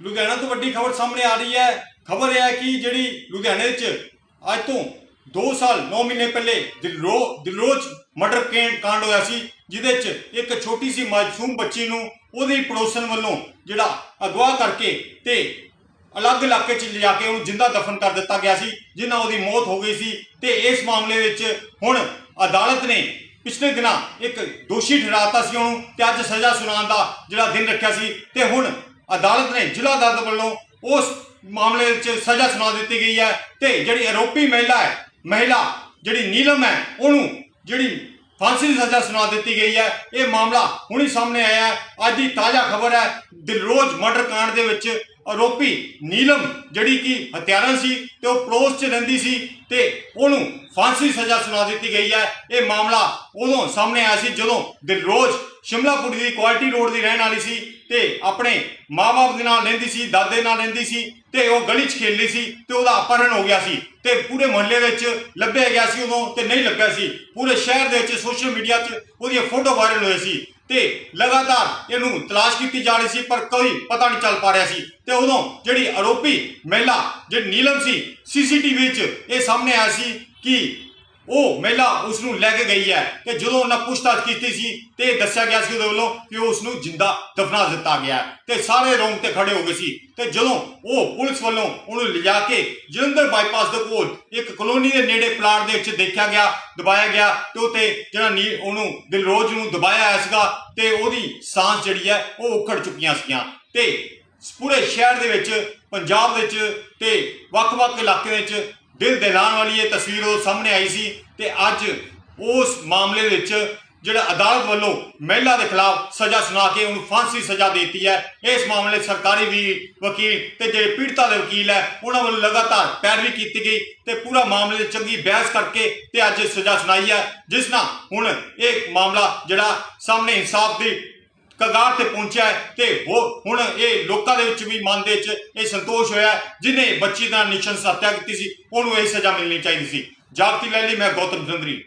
ਲੁਧਿਆਣਾ ਤੋਂ ਵੱਡੀ ਖਬਰ ਸਾਹਮਣੇ ਆ ਰਹੀ ਹੈ। ਖਬਰ ਇਹ ਹੈ ਕਿ ਜਿਹੜੀ ਲੁਧਿਆਣੇ ਵਿੱਚ ਅੱਜ ਤੋਂ 2 ਸਾਲ 9 ਮਹੀਨੇ ਪਹਿਲੇ ਦਿਲਰੋ, ਦਿਲਰੋਜ਼ ਮਰਡਰ ਕੇਂਡ ਕਾਂਡ ਹੋਇਆ ਸੀ, ਜਿਹਦੇ ਵਿੱਚ ਇੱਕ ਛੋਟੀ ਸੀ ਮਾਸੂਮ ਬੱਚੀ ਨੂੰ ਉਹਦੇ ਪੜੋਸਨ ਵੱਲੋਂ ਜਿਹੜਾ ਅਗਵਾ ਕਰਕੇ ਤੇ ਅਲੱਗ ਇਲਾਕੇ 'ਚ ਲਿਜਾ ਕੇ ਉਹਨੂੰ ਜਿੰਦਾ ਦਫਨ ਕਰ ਦਿੱਤਾ ਗਿਆ ਸੀ ਜਿਨ੍ਹਾਂ ਉਹਦੀ ਮੌਤ ਹੋ ਗਈ ਸੀ ਤੇ ਇਸ ਮਾਮਲੇ ਵਿੱਚ ਹੁਣ ਅਦਾਲਤ ਨੇ ਪਿਛਲੇ ਦਿਨਾਂ ਇੱਕ ਦੋਸ਼ੀ ਠਹਿਰਾਤਾ ਸੀ ਉਹਨੂੰ ਤੇ ਅੱਜ ਸਜ਼ਾ ਸੁਣਾਉਣ ਦਾ ਜਿਹੜਾ ਦਿਨ ਰੱਖਿਆ ਸੀ ਤੇ ਹੁਣ ਅਦਾਲਤ ਨੇ ਜ਼ਿਲ੍ਹਾ ਅਦਾਲਤ ਵੱਲੋਂ ਉਸ ਮਾਮਲੇ ਵਿੱਚ ਸਜ਼ਾ ਸੁਣਾ ਦਿੱਤੀ ਗਈ ਹੈ ਤੇ ਜਿਹੜੀ ਆਰੋਪੀ ਮਹਿਲਾ ਹੈ, ਮਹਿਲਾ ਜਿਹੜੀ ਨੀਲਮ ਹੈ, ਉਹਨੂੰ ਜਿਹੜੀ ਫਾਂਸੀ ਦੀ ਸਜ਼ਾ ਸੁਣਾ ਦਿੱਤੀ ਗਈ ਹੈ। ਇਹ ਮਾਮਲਾ ਹੁਣੀ ਸਾਹਮਣੇ ਆਇਆ ਹੈ। ਅੱਜ ਦੀ ਤਾਜ਼ਾ ਖਬਰ ਹੈ, ਦਿਲਰੋਜ਼ ਮਰਡਰ ਕਾਂਡ ਦੇ ਵਿੱਚ ਆਰੋਪੀ ਨੀਲਮ ਜਿਹੜੀ ਕਿ ਹਥਿਆਰਾਂ ਸੀ ਤੇ ਉਹ ਪੜੋਸ 'ਚ ਰਹਿੰਦੀ ਸੀ ਤੇ ਉਹਨੂੰ ਫਾਂਸੀ ਦੀ ਸਜ਼ਾ ਸੁਣਾ ਦਿੱਤੀ ਗਈ ਹੈ। ਇਹ ਮਾਮਲਾ ਉਦੋਂ ਸਾਹਮਣੇ ਆਇਆ ਸੀ ਜਦੋਂ ਦਿਲਰੋਜ਼ ਸ਼ਿਮਲਾਪੁਰੀ ਦੀ ਕੁਆਲਿਟੀ ਰੋਡ ਦੀ ਰਹਿਣ ਵਾਲੀ ਸੀ। ਤੇ ਆਪਣੇ ਮਾਪੇ ਦੇ ਨਾਲ ਰਹਿੰਦੀ ਸੀ, ਦਾਦੇ ਨਾਲ ਰਹਿੰਦੀ ਸੀ ਤੇ ਉਹ ਗਲੀ 'ਚ ਖੇਲਦੀ ਸੀ ਤੇ ਉਹਦਾ ਅਪਹਰਣ ਹੋ ਗਿਆ ਸੀ ਤੇ ਪੂਰੇ ਮੁਹੱਲੇ ਵਿੱਚ ਲੱਭਿਆ ਗਿਆ ਸੀ ਉਦੋਂ ਤੇ ਨਹੀਂ ਲੱਭਿਆ ਸੀ। ਪੂਰੇ ਸ਼ਹਿਰ ਦੇ ਵਿੱਚ ਸੋਸ਼ਲ ਮੀਡੀਆ 'ਚ ਉਹਦੀਆਂ ਫੋਟੋ ਵਾਇਰਲ ਹੋਏ ਸੀ ਤੇ ਲਗਾਤਾਰ ਇਹਨੂੰ ਤਲਾਸ਼ ਕੀਤੀ ਜਾ ਰਹੀ ਸੀ ਪਰ ਕੋਈ ਪਤਾ ਨਹੀਂ ਚੱਲ ਪਾ ਰਿਹਾ ਸੀ ਤੇ ਉਦੋਂ ਜਿਹੜੀ ਆਰੋਪੀ ਮਹਿਲਾ, ਜਿਹੜੀ ਨੀਲਮ ਸੀ ਸੀਸੀਟੀਵੀ 'ਚ ਇਹ ਸਾਹਮਣੇ ਆਇਆ ਸੀ ਕਿ ਉਹ ਮਹਿਲਾ ਉਸ ਨੂੰ ਲੈ ਕੇ ਗਈ ਹੈ ਤੇ ਜਦੋਂ ਉਹਨਾਂ ਪੁੱਛਤਾਛ ਕੀਤੀ ਸੀ ਤੇ ਇਹ ਦੱਸਿਆ ਗਿਆ ਸੀ ਉਹਦੇ ਵੱਲੋਂ ਕਿ ਉਸ ਨੂੰ ਜਿੰਦਾ ਦਫਨਾ ਦਿੱਤਾ ਗਿਆ ਹੈ ਤੇ ਸਾਰੇ ਰੋਂਗ ਤੇ ਖੜੇ ਹੋ ਗਏ ਸੀ ਤੇ ਜਦੋਂ ਉਹ ਪੁਲਿਸ ਵੱਲੋਂ ਉਹਨੂੰ ਲਿਜਾ ਕੇ ਜਲੰਧਰ ਬਾਈਪਾਸ ਦੇ ਕੋਲ ਇੱਕ ਕਲੋਨੀ ਦੇ ਨੇੜੇ ਪਲਾਟ ਦੇ ਵਿੱਚ ਦੇਖਿਆ ਗਿਆ, ਦਬਾਇਆ ਗਿਆ ਤੇ ਉਤੇ ਜਿਹੜਾ ਨੀ ਉਹਨੂੰ ਦਿਲਰੋਜ਼ ਨੂੰ ਦਬਾਇਆ ਆਇਆ ਸੀਗਾ ਤੇ ਉਹਦੀ ਸਾਹ ਜਿਹੜੀ ਹੈ ਉਹ ਉਖੜ ਚੁੱਕੀਆਂ ਸੀਗੀਆਂ ਤੇ ਪੂਰੇ ਸ਼ਹਿਰ ਦੇ ਵਿੱਚ, ਪੰਜਾਬ ਵਿੱਚ ਤੇ ਵੱਖ-ਵੱਖ ਇਲਾਕੇ ਵਿੱਚ ਦਿਲ ਦਿਲਾਣ ਵਾਲੀ ਇਹ ਤਸਵੀਰ ਉਹ ਸਾਹਮਣੇ ਆਈ ਸੀ ਤੇ ਅੱਜ ਉਸ ਮਾਮਲੇ ਵਿੱਚ ਜਿਹੜਾ ਅਦਾਲਤ ਵੱਲੋਂ ਮਹਿਲਾ ਦੇ ਖਿਲਾਫ ਸਜ਼ਾ ਸੁਣਾ ਕੇ ਉਹਨੂੰ ਫਾਂਸੀ ਸਜ਼ਾ ਦੇ ਦਿੱਤੀ ਹੈ। ਇਸ ਮਾਮਲੇ ਸਰਕਾਰੀ ਵੀ ਵਕੀਲ ਤੇ ਜਿਹੜੇ ਪੀੜਤਾ ਦੇ ਵਕੀਲ ਹੈ, ਉਹਨਾਂ ਵੱਲੋਂ ਲਗਾਤਾਰ ਪੈਰਵੀ ਕੀਤੀ ਗਈ ਤੇ ਪੂਰਾ ਮਾਮਲੇ 'ਚ ਚੰਗੀ ਬਹਿਸ ਕਰਕੇ ਤੇ ਅੱਜ ਸਜ਼ਾ ਸੁਣਾਈ ਹੈ, ਜਿਸ ਨਾਲ ਹੁਣ ਇਹ ਮਾਮਲਾ ਜਿਹੜਾ ਸਾਹਮਣੇ ਇਨਸਾਫ ਦੀ ਕਗਾਰ ਤੇ ਪਹੁੰਚਿਆ ਹੈ ਤੇ ਉਹ ਹੁਣ ਇਹ ਲੋਕਾਂ ਦੇ ਵਿੱਚ ਵੀ ਮਨ ਦੇ ਵਿੱਚ ਇਹ ਸੰਤੋਸ਼ ਹੋਇਆ ਹੈ, ਜਿਹਨੇ ਬੱਚੀ ਦਾ ਨਿਸ਼ਨ ਹੱਤਿਆ ਕੀਤੀ ਸੀ ਉਹਨੂੰ ਇਹ ਸਜ਼ਾ ਮਿਲਣੀ ਚਾਹੀਦੀ ਸੀ। ਜਾਗਤੀ ਲੈ ਲਈ ਮੈਂ ਗੌਤਮ ਚੰਦਰੀ।